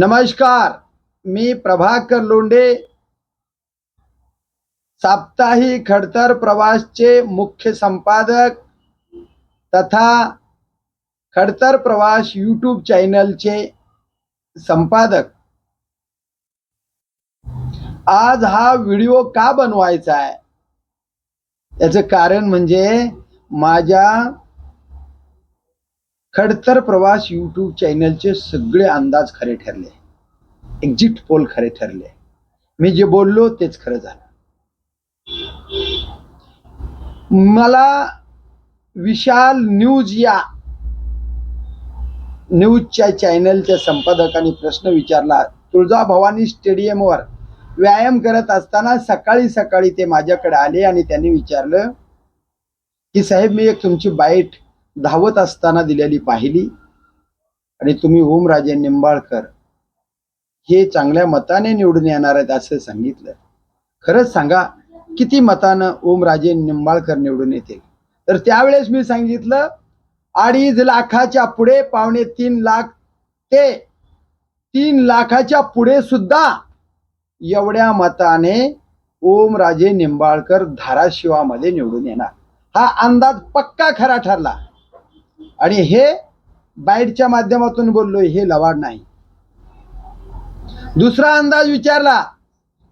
नमस्कार मी प्रभाकर लोंढे साप्ताहिक खडतर प्रवासचे मुख्य संपादक तथा खडतर प्रवास यूट्यूब चॅनलचे संपादक. आज हा व्हिडिओ का बनवायचा आहे? याचं कारण म्हणजे माझ्या खडतर प्रवास यूट्यूब चॅनलचे सगळे अंदाज खरे ठरले. एक्झिट पोल खरे ठरले. मी जे बोललो तेच खरं झालं. मला विशाल न्यूज या न्यूजच्या चॅनलच्या संपादकांनी प्रश्न विचारला. तुळजा भवानी स्टेडियमवर व्यायाम करत असताना सकाळी सकाळी ते माझ्याकडे आले आणि त्यांनी विचारलं की साहेब मी एक तुमची बाईट धावत असताना दिलेली पाहिली. आणि तुम्ही ओमराजे निंबाळकर हे चांगल्या मताने निवडून येणार आहेत असं सांगितलं. खरंच सांगा किती मतानं ओमराजे निंबाळकर निवडून येतील? तर त्यावेळेस मी सांगितलं अडीच लाखाच्या पुढे पावणे तीन लाख ते तीन लाखाच्या पुढे सुद्धा एवढ्या मताने ओमराजे निंबाळकर धाराशिवामध्ये निवडून येणार. हा अंदाज पक्का खरा ठरला. आणि हे बाईटच्या माध्यमातून बोललोय हे लवाड नाही. दुसरा अंदाज विचारला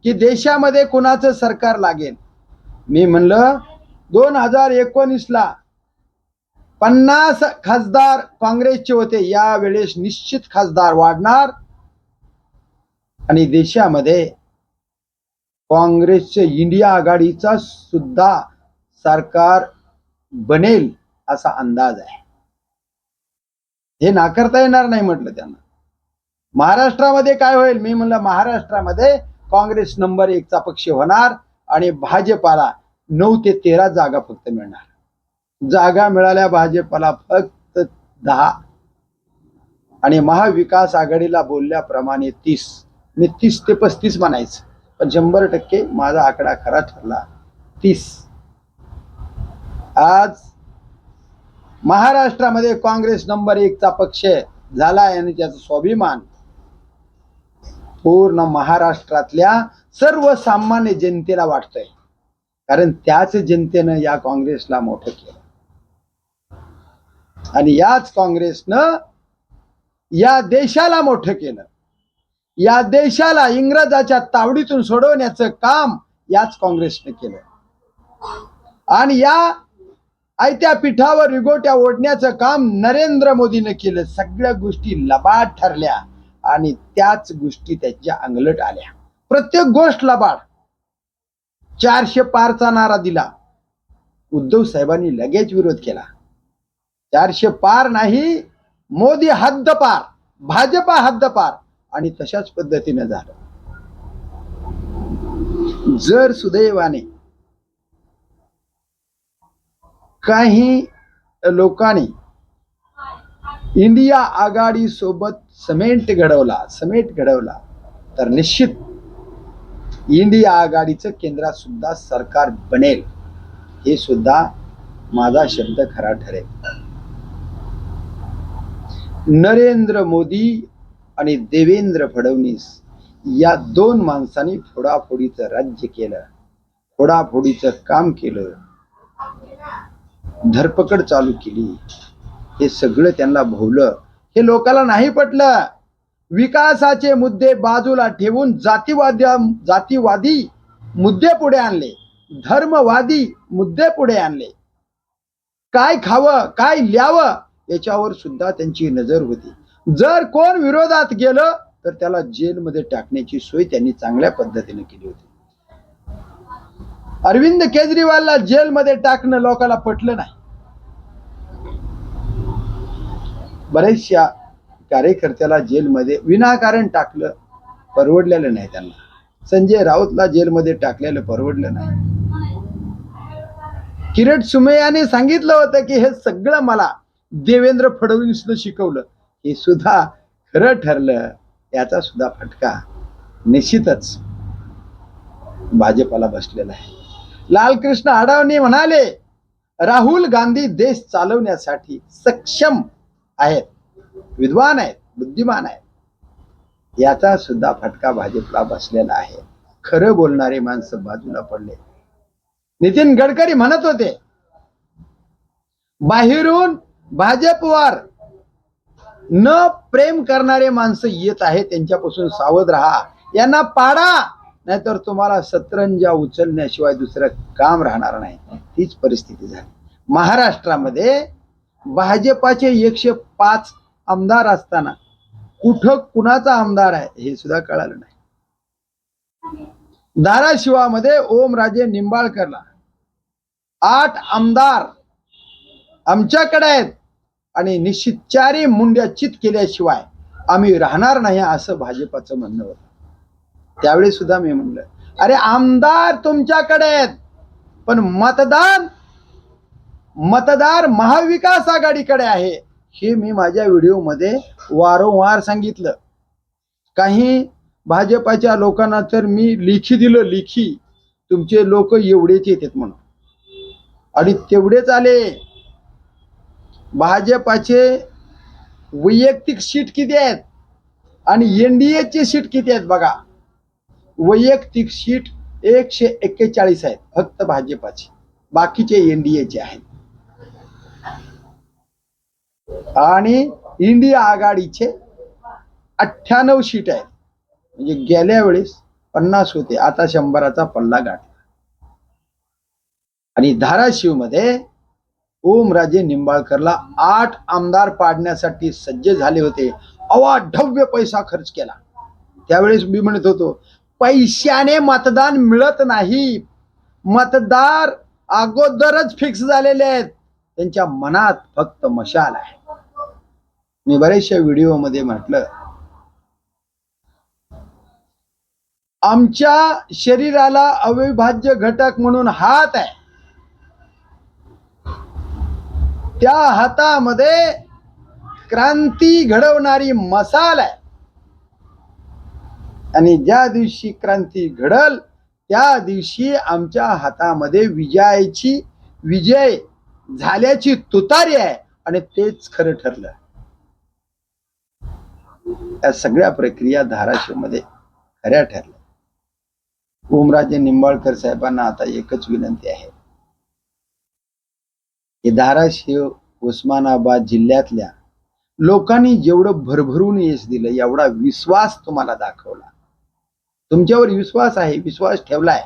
की देशामध्ये कोणाचं सरकार लागेल? मी म्हणलं दोन हजार एकोणीसला पन्नास खासदार काँग्रेसचे होते यावेळेस निश्चित खासदार वाढणार. आणि देशामध्ये काँग्रेसचे इंडिया आघाडीचा सुद्धा सरकार बनेल असा अंदाज आहे. हे नाकारता येणार नाही म्हटलं त्यांना. महाराष्ट्रामध्ये काय होईल? मी म्हणलं महाराष्ट्रामध्ये काँग्रेस नंबर एकचा पक्ष होणार आणि भाजपाला नऊ ते तेरा जागा फक्त मिळणार. जागा मिळाल्या भाजपाला फक्त दहा. आणि महाविकास आघाडीला बोलल्याप्रमाणे तीस. मी तीस ते पस्तीस म्हणायचं. पण शंभर टक्के माझा आकडा खरा ठरला. तीस. आज महाराष्ट्रामध्ये काँग्रेस नंबर एकचा पक्ष झाला आणि त्याचा स्वाभिमान पूर्ण महाराष्ट्रातल्या सर्वसामान्य जनतेला वाटतंय. कारण त्याच जनतेनं या काँग्रेसला मोठं केलं. आणि याच काँग्रेसनं या देशाला मोठं केलं. या देशाला इंग्रजाच्या तावडीतून सोडवण्याचं काम याच काँग्रेसनं केलं. आणि या आयत्या पिठावर रिगोट्या ओढण्याचं काम नरेंद्र मोदीनं केलं. सगळ्या गोष्टी लबाड ठरल्या आणि त्याच गोष्टी त्याच्या अंगलट आल्या. प्रत्येक गोष्ट लबाड. चारशे पारचा नारा दिला. उद्धव साहेबांनी लगेच विरोध केला. चारशे पार नाही मोदी हद्दपार भाजपा हद्दपार आणि तशाच पद्धतीनं झालं. जर सुदैवाने काही लोकांनी इंडिया आघाडी सोबत समेट घडवला समेट घडवला. तर निश्चित इंडिया आघाडीचं केंद्रात सुद्धा सरकार बनेल हे सुद्धा माझा शब्द खरा ठरेल. नरेंद्र मोदी आणि देवेंद्र फडणवीस या दोन माणसांनी फोडाफोडीचं राज्य केलं फोडाफोडीचं काम केलं. धरपकड चालू केली. हे सगळं त्यांना भोवलं. हे लोकांना नाही पटलं. विकासाचे मुद्दे बाजूला ठेवून जातीवादी जातीवादी मुद्दे पुढे आणले. धर्मवादी मुद्दे पुढे आणले. काय खावं काय ल्यावं याच्यावर सुद्धा त्यांची नजर होती. जर कोण विरोधात गेलं तर त्याला जेलमध्ये टाकण्याची सोय त्यांनी चांगल्या पद्धतीने केली होती. अरविंद केजरीवालला जेलमध्ये टाकणं लोकांना पटलं नाही. बरेचशा कार्यकर्त्याला जेलमध्ये विनाकारण टाकलं परवडलेलं नाही त्यांना. संजय राऊतला जेलमध्ये टाकलेलं परवडलं नाही. किरीट सुमैयाने सांगितलं होतं की हे सगळं मला देवेंद्र फडणवीसनं शिकवलं. हे सुद्धा खरं ठरलं याचा सुद्धा फटका निश्चितच भाजपाला बसलेला आहे. लालकृष्ण अडवणी म्हणाले राहुल गांधी देश चालवण्यासाठी सक्षम आहेत विद्वान आहेत बुद्धिमान आहेत. याचा सुद्धा फटका भाजपला बसलेला आहे. खरं बोलणारे माणसं बाजूला पडले. नितीन गडकरी म्हणत होते बाहेरून भाजपवर न प्रेम करणारे माणसं येत आहेत त्यांच्यापासून सावध राहा. यांना पाडा. नाहीतर तुम्हाला सतरंजा उचलण्याशिवाय दुसरं काम राहणार नाही. तीच परिस्थिती झाली. महाराष्ट्रामध्ये भाजपाचे एकशे पाच आमदार असताना कुठं कुणाचा आमदार आहे हे सुद्धा कळालं नाही. धाराशिवामध्ये ओमराजे निंबाळकरला आठ आमदार आमच्याकडे आहेत आणि निश्चित चारी मुंड्या चित केल्याशिवाय आम्ही राहणार नाही असं भाजपाचं म्हणणं होतं. त्यावेळी सुद्धा मी म्हणलं अरे आमदार तुमच्याकडे आहेत पण मतदान मतदार महाविकास आघाडीकडे आहे. हे मी माझ्या व्हिडिओमध्ये वारंवार सांगितलं. काही भाजपाच्या लोकांना तर मी लिखी दिलं लिखी. तुमचे लोक एवढेच येतात म्हणून. आणि तेवढेच आले. भाजपाचे वैयक्तिक सीट किती आहेत? आणि एनडीएचे सीट किती आहेत बघा? वैयक्तिक सीट एकशे एक्केचाळीस आहेत फक्त भाजपाची. बाकीचे एनडीएचे आहेत. आणि इंडिया आघाडीचे अठ्ठ्याण्णव सीट आहेत. म्हणजे गेल्या वेळेस पन्नास होते आता शंभराचा पल्ला गाठला. आणि धाराशिवमध्ये ओमराजे निंबाळकरला आठ आमदार पाडण्यासाठी सज्ज झाले होते. अवाढव्य पैसा खर्च केला. त्यावेळेस मी म्हणत होतो पैशाने मतदान मिळत नाही. मतदार अगोदरच फिक्स झालेले आहेत. त्यांच्या मनात फक्त मशाल आहे. मी बरेचशा व्हिडिओमध्ये म्हटलं. आमच्या शरीराला अविभाज्य घटक म्हणून हात आहे. त्या हातामध्ये क्रांती घडवणारी मसाल आहे. आणि ज्या दिवशी क्रांती घडल त्या दिवशी आमच्या हातामध्ये विजयाची विजय झाल्याची तुतारी आहे आणि तेच खरं ठरलं. या सगळ्या प्रक्रिया धाराशिवमध्ये खऱ्या ठरल्या. ओमराजे निंबाळकर साहेबांना आता एकच विनंती आहे. हे धाराशिव उस्मानाबाद जिल्ह्यातल्या लोकांनी जेवढं भरभरून यश दिलं एवढा विश्वास तुम्हाला दाखवला. तुमच्यावर विश्वास आहे विश्वास ठेवलाय.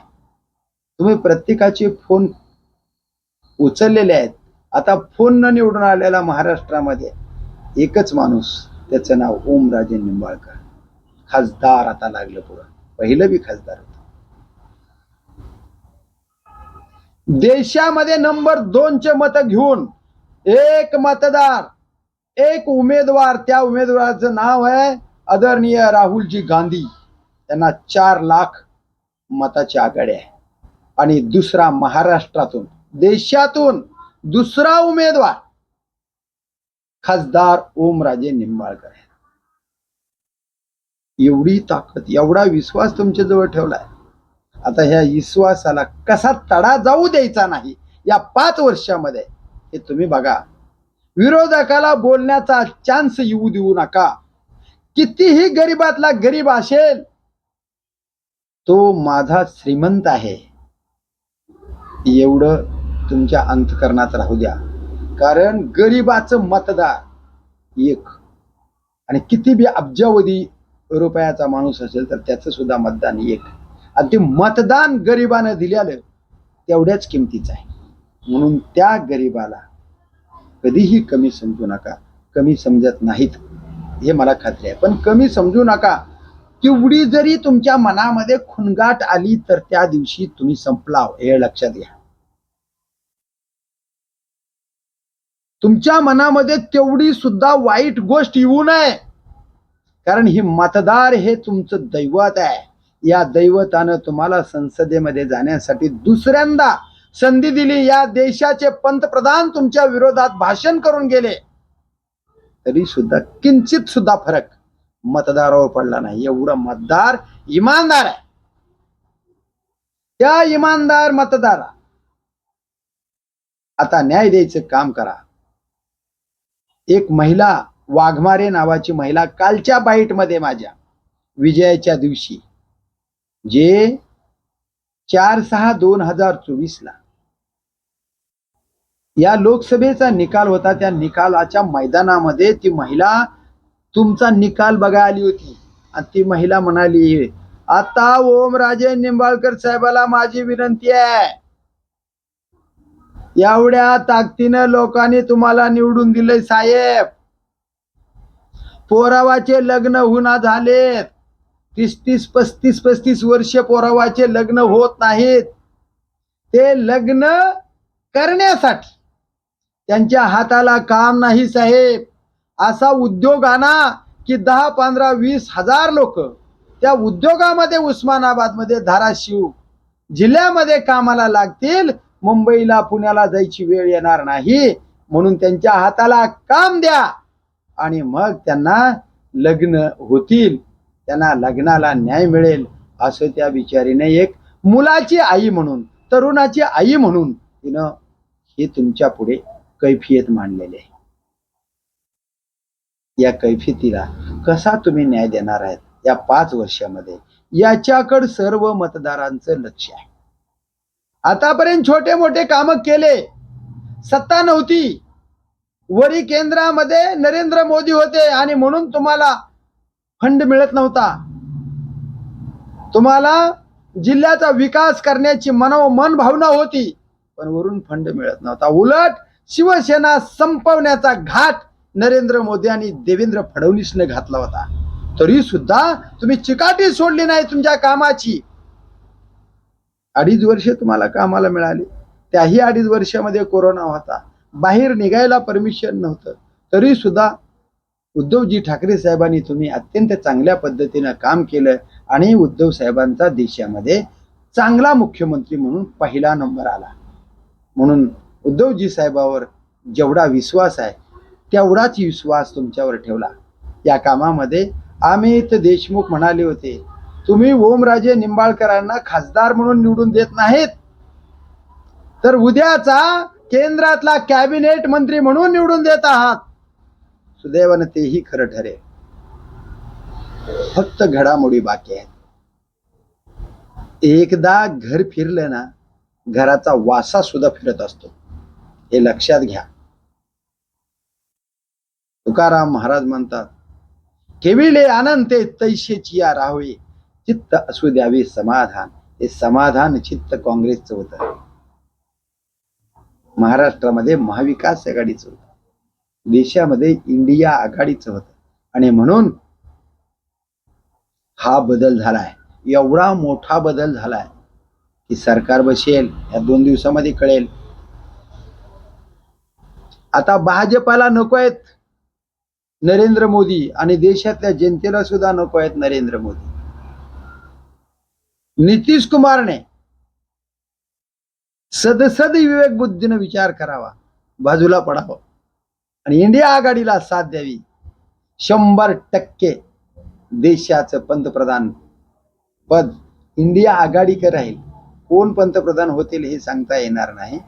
तुम्ही प्रत्येकाचे फोन उचललेले आहेत. आता फोन न निवडून आलेला महाराष्ट्रामध्ये एकच माणूस त्याचं नाव ओमराजे निंबाळकर. खासदार आता लागलं पुढं. पहिलं बी खासदार होत. देशामध्ये नंबर दोनचे मत घेऊन एक मतदार एक उमेदवार त्या उमेदवाराचं नाव आहे आदरणीय राहुलजी गांधी. त्यांना चार लाख मताची आघाडी आहे. आणि दुसरा महाराष्ट्रातून देशातून दुसरा उमेदवार खासदार ओमराजे निंबाळकर एवढी ताकद एवढा विश्वास तुमच्या जवळ ठेवलाय. आता ह्या विश्वासाला कसा तडा जाऊ द्यायचा नाही या पाच वर्षामध्ये हे तुम्ही बघा. विरोधकाला बोलण्याचा चान्स येऊ देऊ नका. कितीही गरीबातला गरीब असेल तो माझा श्रीमंत आहे. एवढं तुमच्या अंतकरणात राहू द्या. कारण गरीबाचं मतदार एक. आणि किती बी अब्जावधी रुपयाचा माणूस असेल तर त्याचं सुद्धा मतदान एक. आणि ते मतदान गरिबानं दिलेलं तेवढ्याच किमतीचं आहे. म्हणून त्या गरिबाला कधीही कमी समजू नका. कमी समजत नाहीत. हे मला खात्री आहे. पण कमी समजू नका. तेवढी जरी तुमच्या मनामध्ये खुणगाट आली तर त्या दिवशी तुम्ही संपलाव हे लक्षात घ्या. तुमच्या मनामध्ये तेवढी सुद्धा वाईट गोष्ट येऊ नये. कारण ही मतदार हे तुमचं दैवत आहे. या दैवतानं तुम्हाला संसदेमध्ये जाण्यासाठी दुसऱ्यांदा संधी दिली. या देशाचे पंतप्रधान तुमच्या विरोधात भाषण करून गेले. तरी सुद्धा किंचित सुद्धा फरक मतदारावर पडला नाही. एवढं मतदार इमानदार आहे. त्या इमानदार मतदारा आता न्याय द्यायचं काम करा. एक महिला वाघमारे नावाची महिला कालच्या बाईटमध्ये माझ्या विजयाच्या दिवशी जे चार सहा दोन हजार चोवीस ला या लोकसभेचा निकाल होता त्या निकालाच्या मैदानामध्ये ती महिला तुमचा निकाल बघा आली होती. आणि ती महिला म्हणाली आता ओमराजे निंबाळकर साहेबाला माझी विनंती आहे. एवढ्या ताकदीनं लोकांनी तुम्हाला निवडून दिले साहेब. पोरावाचे लग्न होना झालेत. तीस तीस पस्तीस पस्तीस वर्ष पोरावाचे लग्न होत नाहीत. ते लग्न करण्यासाठी त्यांच्या हाताला काम नाही साहेब. असा उद्योग आणा की दहा पंधरा वीस हजार लोक त्या उद्योगामध्ये उस्मानाबादमध्ये धाराशिव जिल्ह्यामध्ये कामाला लागतील. मुंबईला पुण्याला जायची वेळ येणार नाही. म्हणून त्यांच्या हाताला काम द्या. आणि मग त्यांना लग्न होतील. त्यांना लग्नाला न्याय मिळेल असं त्या विचारीने एक मुलाची आई म्हणून तरुणाची आई म्हणून तिनं हे तुमच्यापुढे कैफियत मांडलेले आहे. या कैफितीला कसा तुम्ही न्याय देणार आहेत या पाच वर्षामध्ये? याच्याकडे सर्व मतदारांचं लक्ष आहे. आतापर्यंत छोटे मोठे काम केले. सत्ता नव्हती. वरी केंद्रामध्ये नरेंद्र मोदी होते आणि म्हणून तुम्हाला फंड मिळत नव्हता. तुम्हाला जिल्ह्याचा विकास करण्याची मनोमन भावना होती पण वरून फंड मिळत नव्हता. उलट शिवसेना संपवण्याचा घाट नरेंद्र मोदी आणि देवेंद्र फडणवीसने घातला होता. तरी सुद्धा तुम्ही चिकाटी सोडली नाही तुमच्या कामाची. अडीच वर्ष तुम्हाला कामाला मिळाली. त्याही अडीच वर्षामध्ये कोरोना होता. बाहेर निघायला परमिशन नव्हतं. तरी सुद्धा उद्धवजी ठाकरे साहेबांनी तुम्ही अत्यंत चांगल्या पद्धतीनं काम केलं आणि उद्धव साहेबांचा देशामध्ये चांगला मुख्यमंत्री म्हणून पहिला नंबर आला. म्हणून उद्धवजी साहेबावर जेवढा विश्वास आहे तेवढाच विश्वास तुमच्यावर ठेवला. या कामामध्ये अमित देशमुख म्हणाले होते तुम्ही ओमराजे निंबाळकरांना खासदार म्हणून निवडून देत नाहीत. तर उद्याचा केंद्रातला कॅबिनेट मंत्री म्हणून निवडून देत आहात. सुदैवानं तेही खरं ठरेल. फक्त घडामोडी बाकी आहेत. एकदा घर फिरलं ना घराचा वासा सुद्धा फिरत असतो. हे लक्षात घ्या. तुकाराम महाराज म्हणतात केविले आनंदे तैशे चिया राहावे चित्त असू द्यावे समाधान. हे समाधान चित्त काँग्रेसचं होतं. महाराष्ट्रामध्ये महाविकास आघाडीचं होतं. देशामध्ये इंडिया आघाडीचं होतं. आणि म्हणून हा बदल झालाय. एवढा मोठा बदल झालाय की सरकार बसेल या दोन दिवसामध्ये कळेल. आता भाजपाला नको आहेत. नरेंद्र मोदी आणि देशातल्या जनतेला सुद्धा नको आहेत नरेंद्र मोदी. नितीश कुमारने सदसद विवेक बुद्धीनं विचार करावा बाजूला पडावं आणि इंडिया आघाडीला साथ द्यावी. शंभर टक्के देशाचं पंतप्रधान पद इंडिया आघाडीकडे राहील. कोण पंतप्रधान होतील हे सांगता येणार नाही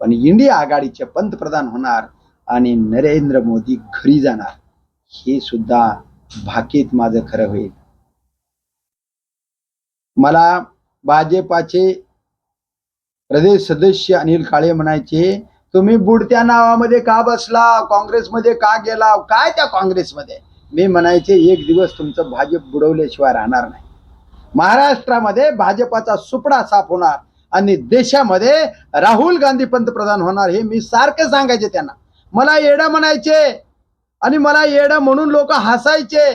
पण इंडिया आघाडीचे पंतप्रधान होणार आणि नरेंद्र मोदी घरी जाणार. हे सुद्धा भाकीत माझं खरं होईल. मला भाजपाचे प्रदेश सदस्य अनिल काळे म्हणायचे तुम्ही बुडत्या नावामध्ये का बसला? काँग्रेसमध्ये का गेला? काय त्या काँग्रेसमध्ये? मी म्हणायचे एक दिवस तुमचं भाजप बुडवल्याशिवाय राहणार नाही. महाराष्ट्रामध्ये भाजपाचा सुपडा साफ होणार आणि देशामध्ये राहुल गांधी पंतप्रधान होणार हे मी सारखं सांगायचे त्यांना. मला येडा म्हणायचे आणि मला येड म्हणून लोक हसायचे.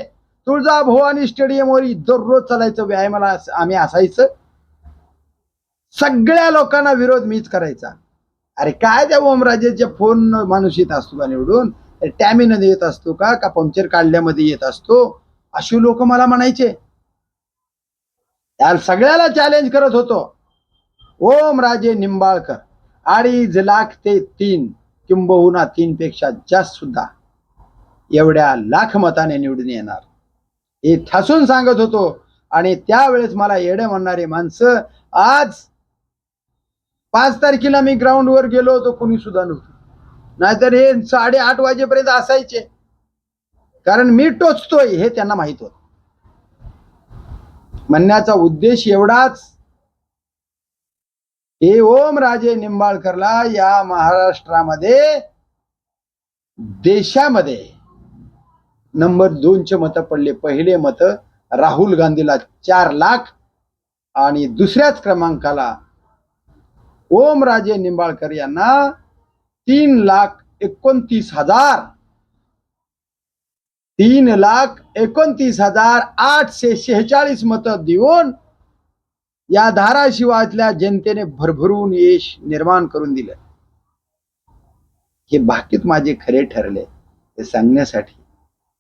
तुळजाभवानी स्टेडियमवर दररोज चालायचं व्यायामाला आम्ही असायचं सगळ्या लोकांना विरोध मीच करायचा. अरे काय त्या ओमराजेचे फोन माणूस येत असतो का निवडून? टॅमिनं येत असतो का? का पंक्चर काढल्यामध्ये येत असतो? अशी लोक मला म्हणायचे. त्या सगळ्याला चॅलेंज करत होतो. ओम राजे निंबाळकर अडीच लाख ते तीन किंबहुना तीन पेक्षा जास्त सुद्धा. एवढ्या लाख मताने निवडून येणार. हे ठासून सांगत होतो आणि त्यावेळेस मला येडे म्हणणारे माणसं आज पाच तारखेला मी ग्राउंडवर गेलो होतो कोणी सुद्धा नव्हतं. नाहीतर हे साडेआठ वाजेपर्यंत असायचे. कारण मी टोचतोय हे त्यांना माहीत होत. म्हणण्याचा उद्देश एवढाच. हे ओम राजे निंबाळकरला या महाराष्ट्रामध्ये देशामध्ये नंबर दोनचे मत पडले. पहिले मत राहुल गांधीला चार लाख आणि दुसऱ्याच क्रमांकाला ओम राजे निंबाळकर यांना तीन लाख एकोणतीस हजार. तीन लाख एकोणतीस हजार आठशे शेहेचाळीस मत देऊन या धाराशिवातल्या जनतेने भरभरून यश निर्माण करून दिलं. हे बाकीत माझे खरे ठरले हे सांगण्यासाठी.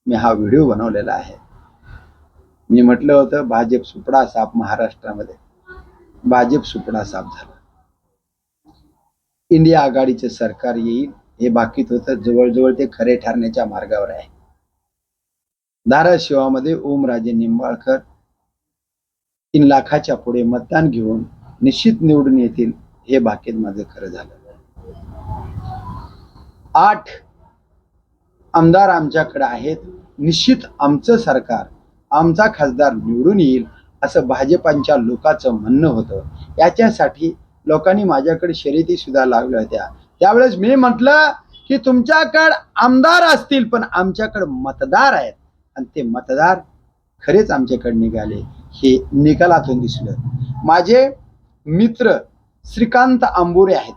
मी हा व्हिडिओ बनवलेला आहे. मी म्हटलं होतं भाजप सुपडा साप महाराष्ट्रामध्ये. भाजप सुपडा साप झाला. इंडिया आघाडीचे सरकार येईल हे बाकीत होतं जवळजवळ ते खरे ठरण्याच्या मार्गावर आहे. धाराशिवामध्ये ओमराजे निंबाळकर तीन लाखाच्या पुढे मतदान घेऊन निश्चित निवडून येतील हे बाकीत माझं खरं झालं. आठ आमदार आमच्याकडे आहेत. निश्चित आमचं सरकार आमचा खासदार निवडून येईल असं भाजपांच्या लोकांचं म्हणणं होतं. याच्यासाठी लोकांनी माझ्याकडे शर्यतीसुद्धा लागल्या लावल्या होत्या. त्यावेळेस मी म्हटलं की तुमच्याकडे आमदार असतील पण आमच्याकडे मतदार आहेत. आणि ते मतदार खरेच आमच्याकडे निघाले. हे निकालातून दिसलं. माझे मित्र श्रीकांत आंबोरे आहेत.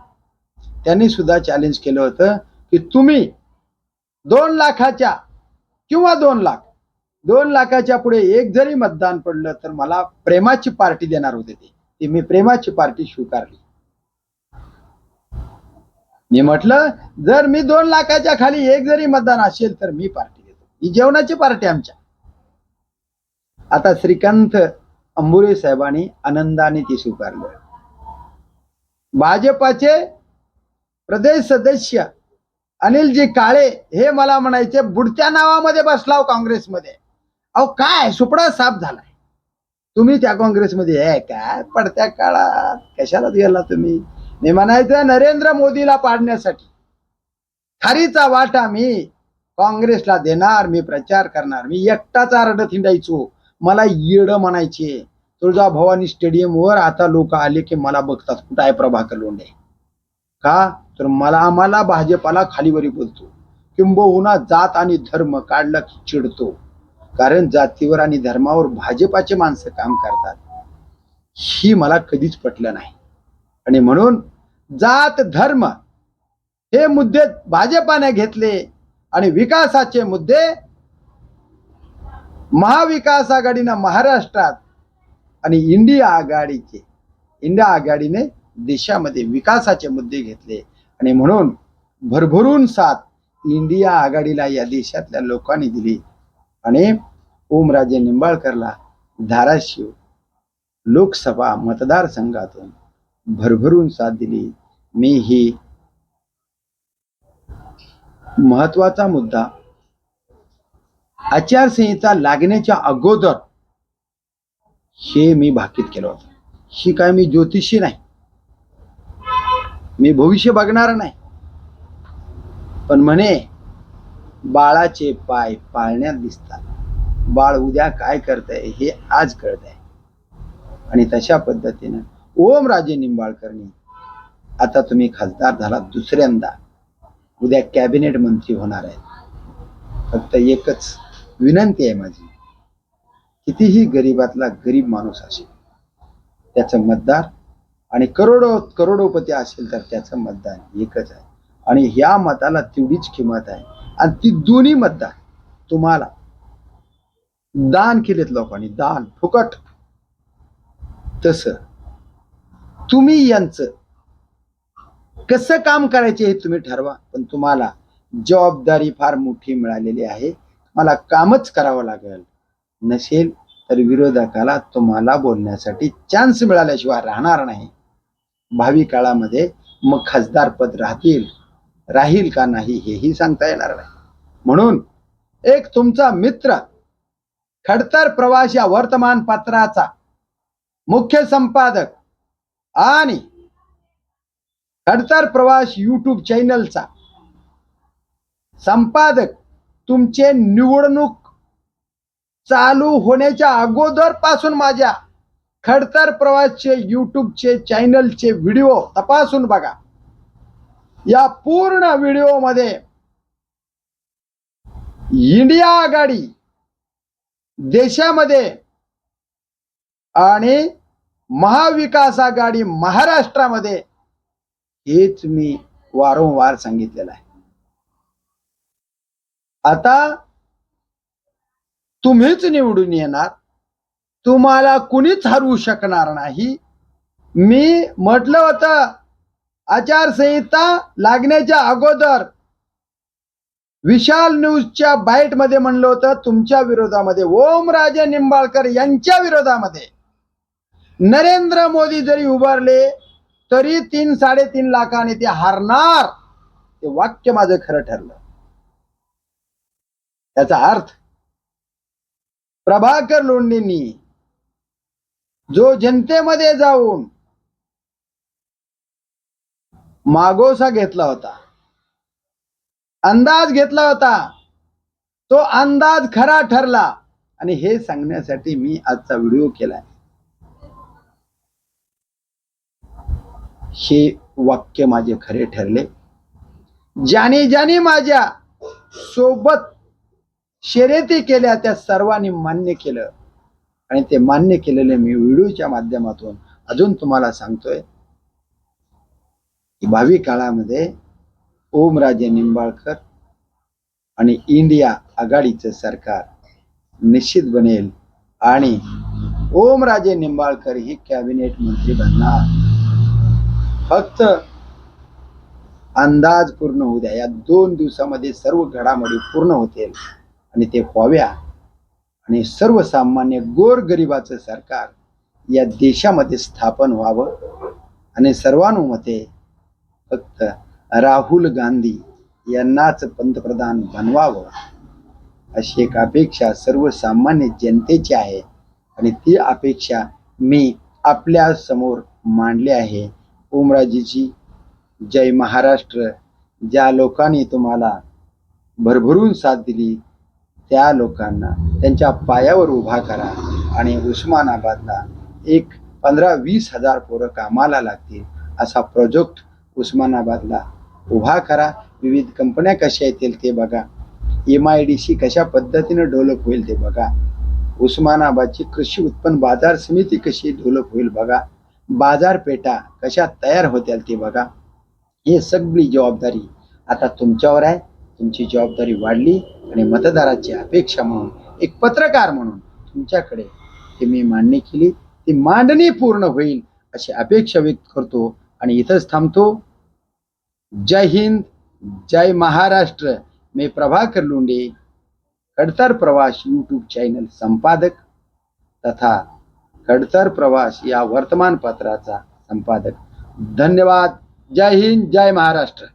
त्यांनी सुद्धा चॅलेंज केलं होतं की तुम्ही दोन लाखाच्या किंवा दोन लाख. दोन लाखाच्या पुढे एक जरी मतदान पडलं तर मला प्रेमाची पार्टी देणार होते ते. ती मी प्रेमाची पार्टी स्वीकारली. मी म्हटलं जर मी दोन लाखाच्या खाली एक जरी मतदान असेल तर मी पार्टी देतो. ही जेवणाची पार्टी आमच्या. आता श्रीकांत अंबुरे साहेबांनी आनंदाने ती स्वीकारलं. भाजपाचे प्रदेश सदस्य अनिलजी काळे हे मला म्हणायचे बुडत्या नावामध्ये बसलाव काँग्रेसमध्ये. अहो काय? सुपडा साफ झालाय. तुम्ही त्या काँग्रेसमध्ये आहे काय पडत्या काळात कशाला गेला तुम्ही? मी म्हणायचं नरेंद्र मोदीला पाडण्यासाठी. खारीचा वाटा मी काँग्रेसला देणार मी प्रचार करणार मी एकटाच आरड थिंडायचो. मला येड म्हणायचे तुळजा भवानी स्टेडियमवर आता लोक आले की मला बघतात कुठं आहे प्रभाकर लोंढे? का? तर मला आम्हाला भाजपाला खालीवरी बोलतो. किंबहुना जात आणि धर्म काढला की चिडतो. कारण जातीवर आणि धर्मावर भाजपाचे माणसं काम करतात. ही मला कधीच पटलं नाही. आणि म्हणून जात धर्म हे मुद्दे भाजपाने घेतले आणि विकासाचे मुद्दे महाविकास आघाडीनं महाराष्ट्रात आणि इंडिया आघाडीचे. इंडिया आघाडीने देशामध्ये विकासाचे मुद्दे घेतले. आणि म्हणून भरभरून साथ इंडिया आघाडीला या देशातल्या लोकांनी दिली. आणि ओमराजे निंबाळकरला धाराशिव लोकसभा मतदारसंघातून भरभरून साथ दिली. मी ही महत्त्वाचा मुद्दा आचारसंहिता लागण्याच्या अगोदर हे मी भाकीत केलं होतं. ही काय मी ज्योतिषी नाही. मी भविष्य बघणार नाही. पण म्हणे बाळाचे पाय पाळण्यात दिसतात. बाळ उद्या काय करत आहे हे आज कळत आहे आणि तशा पद्धतीनं ओम राजे निंबाळकरनी आता तुम्ही खासदार झाला दुसऱ्यांदा. उद्या कॅबिनेट मंत्री होणार आहेत. फक्त एकच विनंती आहे माझी. कितीही गरीबातला गरीब माणूस असेल त्याचं मतदार आणि करोडो करोडोपती असेल तर त्याचं मतदान एकच आहे. आणि ह्या मताला तेवढीच किंमत आहे. आणि ती दोन्ही मतदान तुम्हाला दान केलेत लोकांनी दान फुकट. तस तुम्ही यांचं कसं काम करायचे हे तुम्ही ठरवा पण तुम्हाला जबाबदारी फार मोठी मिळालेली आहे. मला कामच करावं लागेल. नसेल तर विरोधकाला तुम्हाला बोलण्यासाठी चान्स मिळाल्याशिवाय राहणार नाही. भावी काळामध्ये मग खासदार पद राहतील राहील का नाही हेही सांगता येणार नाही. म्हणून एक तुमचा मित्र खडतर प्रवास या वर्तमानपत्राचा मुख्य संपादक आणि खडतर प्रवास यूट्यूब चॅनलचा संपादक तुमचे निवडणूक चालू होण्याच्या अगोदरपासून माझ्या खडतर प्रवासचे युट्यूबचे चॅनलचे व्हिडिओ तपासून बघा. या पूर्ण व्हिडिओमध्ये इंडिया आघाडी देशामध्ये आणि महाविकास आघाडी महाराष्ट्रामध्ये हेच मी वारंवार सांगितलेलं आहे. आता तुम्हीच निवडून येणार. तुम्हाला कुणीच हरवू शकणार नाही. मी म्हटलं होतं आचारसंहिता लागण्याच्या अगोदर विशाल न्यूजच्या बाईटमध्ये म्हणलं होतं तुमच्या विरोधामध्ये. ओमराजे निंबाळकर यांच्या विरोधामध्ये. नरेंद्र मोदी जरी उभारले तरी तीन साडेतीन लाखाने ते हारणार. ते वाक्य माझं खरं ठरलं. त्याचा अर्थ प्रभाकर लोंढेंनी जो जनतेमध्ये जाऊन मागोसा घेतला होता अंदाज घेतला होता तो अंदाज खरा ठरला. आणि हे सांगण्यासाठी मी आजचा व्हिडिओ केलाय. हे वाक्य माझे खरे ठरले. ज्याने ज्याने माझ्या सोबत शर्यती केल्या त्या सर्वांनी मान्य केलं. आणि ते मान्य केलेले मी व्हिडिओच्या माध्यमातून अजून तुम्हाला सांगतोय की भावी काळामध्ये ओमराजे निंबाळकर आणि इंडिया आघाडीचं सरकार निश्चित बनेल आणि ओमराजे निंबाळकर ही कॅबिनेट मंत्री बनणार. फक्त अंदाज पूर्ण होऊ द्या. या दोन दिवसामध्ये सर्व घडामोडी पूर्ण होतील आणि ते व्हाव्या. आणि सर्वसामान्य गोरगरिबाचं सरकार या देशामध्ये स्थापन व्हावं आणि सर्वानुमते फक्त राहुल गांधी यांनाच पंतप्रधान बनवावं अशी एक अपेक्षा सर्वसामान्य जनतेची आहे आणि ती अपेक्षा मी आपल्यासमोर मांडली आहे. ओमराजीची जय महाराष्ट्र. ज्या लोकांनी तुम्हाला भरभरून साथ दिली त्या लोकांना त्यांच्या पायावर उभा करा आणि उस्मानाबादला एक पंधरा वीस हजार पोरं कामाला लागतील असा प्रोजेक्ट उस्मानाबादला उभा करा. विविध कंपन्या कशा येतील ते बघा. एम आय डी सी कशा पद्धतीनं डेव्हलप होईल ते बघा. उस्मानाबादची कृषी उत्पन्न बाजार समिती कशी डेव्हलप होईल बघा. बाजारपेठा कशा तयार होतील ते बघा. हे सगळी जबाबदारी आता तुमच्यावर आहे. तुमची जबाबदारी वाढली आणि मतदाराची अपेक्षा म्हणून एक पत्रकार म्हणून तुमच्याकडे ती मी मांडणी केली. ती मांडणी पूर्ण होईल अशी अपेक्षा व्यक्त करतो आणि इथंच थांबतो. जय हिंद जय महाराष्ट्र. मी प्रभाकर लोंडे कडतर प्रवास यूट्यूब चॅनल संपादक तथा कडतर प्रवास या वर्तमानपत्राचा संपादक. धन्यवाद. जय हिंद जय महाराष्ट्र.